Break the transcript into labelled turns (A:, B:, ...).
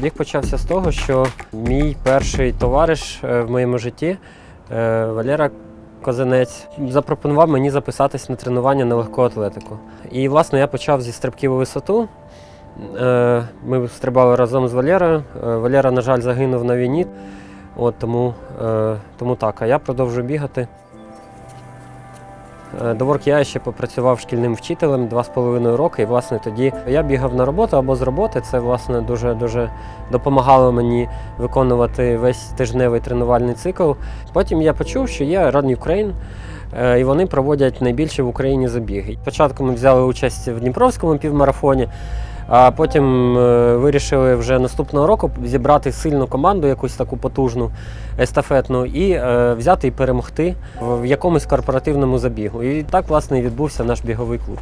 A: Біг почався з того, що мій перший товариш е, в моєму житті, е, Валера Козанець, запропонував мені записатись на тренування на легку атлетику. І, власне, я почав зі стрибків у висоту. Е, Ми стрибали разом з Валерою. Валера, на жаль, загинув на війні. От тому, тому так, а я продовжую бігати. Е, До Ворк я ще попрацював шкільним вчителем два з половиною роки. І власне тоді я бігав на роботу або з роботи. Це власне дуже дуже допомагало мені виконувати весь тижневий тренувальний цикл. Потім я почув, що є Run Ukraine, е, і вони проводять найбільше в Україні забіги. Спочатку ми взяли участь в Дніпровському півмарафоні. А потім е, вирішили вже наступного року зібрати сильну команду, якусь таку потужну, естафетну, і е, взяти і перемогти в якомусь корпоративному забігу. І так, власне, і відбувся наш біговий клуб.